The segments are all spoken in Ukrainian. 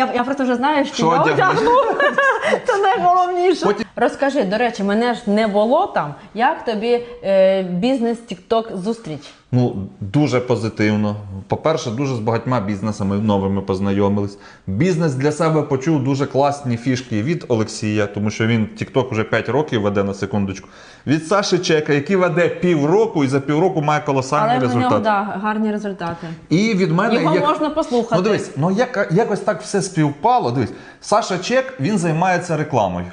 Я, я просто вже знаю, що, Що я одягну. Це найголовніше. Потім- Розкажи, до речі, мене ж не було там. Як тобі е, бізнес TikTok зустріч? Ну, дуже позитивно. По-перше, дуже з багатьма бізнесами новими познайомились. Бізнес для себе почув дуже класні фішки від Олексія, тому що він TikTok вже 5 років веде на секундочку. Від Саші Чека, який веде півроку і за півроку має колосальний Але в результат. нього да, гарні результати. І від мене Його як... можна послухати. Ну дивись, ну як, якось так все співпало. Дивись, Саша Чек він займається рекламою.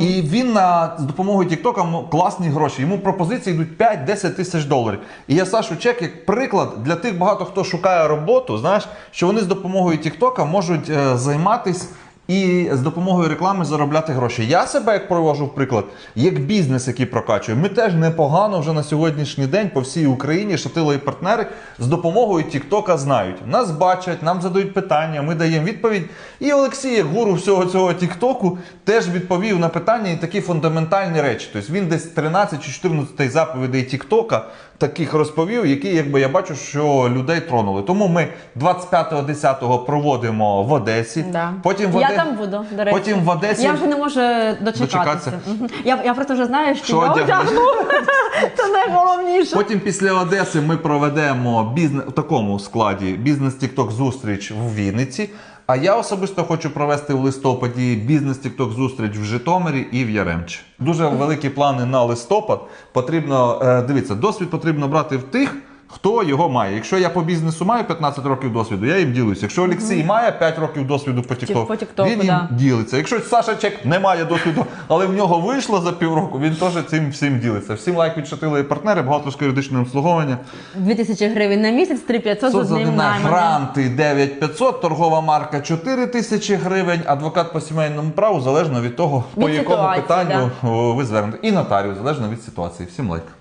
І він на з допомогою Тіктока класні гроші. Йому пропозиції йдуть 5-10 тисяч доларів. І я Сашу Чек як приклад для тих багато хто шукає роботу, знаєш, що вони з допомогою Тіктока можуть е, займатись і з допомогою реклами заробляти гроші. Я себе як провожу в приклад, як бізнес, який прокачує. Ми теж непогано вже на сьогоднішній день по всій Україні шатили і партнери з допомогою Тіктока знають. Нас бачать, нам задають питання, ми даємо відповідь. І Олексій, як гуру всього цього Тіктоку, теж відповів на питання і такі фундаментальні речі. Тобто він десь 13 чи 14 заповідей Тіктока таких розповів, які якби я бачу, що людей тронули. Тому ми 25.10 проводимо в Одесі. Да. Потім в я Оде- там буду, до речі. Потім в Одесі. Я вже не можу дочекатися. Дочекатися. Мгм. Я, я просто вже знаю, що, Що я одягнеш? одягну. Це найголовніше. Потім після Одеси ми проведемо бізнес в такому складі бізнес TikTok зустріч в Вінниці. А я особисто хочу провести в листопаді бізнес TikTok зустріч в Житомирі і в Яремчі. Дуже великі плани на листопад. Потрібно е, дивіться, досвід потрібно брати в тих. Хто його має? Якщо я по бізнесу маю 15 років досвіду, я їм ділюся. Якщо Олексій має 5 років досвіду по TikTok, він їм да. ділиться. Якщо Саша Чек не має досвіду, але в нього вийшло за півроку, він теж цим всім ділиться. Всім лайк від Шатили і партнери, багато юридичне обслуговування. 2000 гривень на місяць, 3500 з Соцодина, одним найманим. гранти 9500, торгова марка 4 тисячі гривень, адвокат по сімейному праву залежно від того, по якому ситуації, питанню о, ви звернете. І нотаріус залежно від ситуації. Всім лайк.